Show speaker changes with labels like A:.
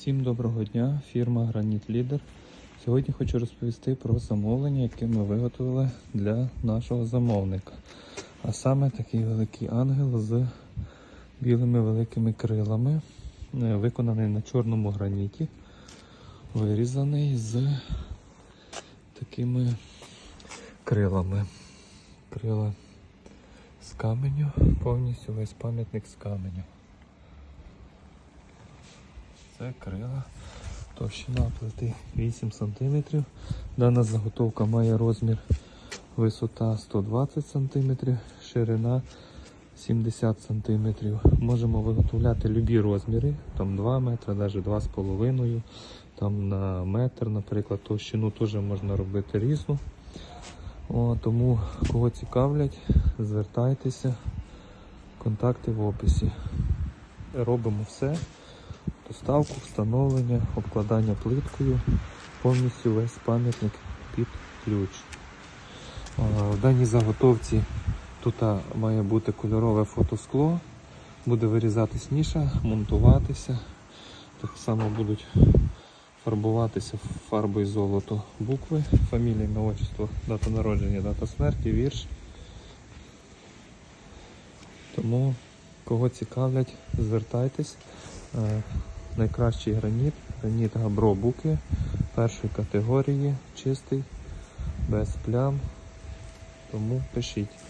A: Всім доброго дня, фірма Граніт Лідер. Сьогодні хочу розповісти про замовлення, яке ми виготовили для нашого замовника. А саме такий великий ангел з білими великими крилами, е, виконаний на чорному граніті, вирізаний з такими крилами. Крила з каменю, повністю весь пам'ятник з каменю. Це крила. Товщина плити 8 см. Дана заготовка має розмір висота 120 см, ширина 70 см. Можемо виготовляти любі розміри, там 2 метри, навіть 2,5 там на метр, наприклад, товщину теж можна робити різну. О, тому кого цікавлять, звертайтеся, контакти в описі. Робимо все. Доставку, встановлення, обкладання плиткою, повністю весь пам'ятник під ключ. В даній заготовці тут має бути кольорове фотоскло, буде вирізатись ніша, монтуватися. Так само будуть фарбуватися фарбою золото букви, фамілія, ім'я, отчество, дата народження, дата смерті, вірш. Тому кого цікавлять, звертайтесь. Найкращий граніт, граніт Габро Буки першої категорії, чистий, без плям. Тому пишіть.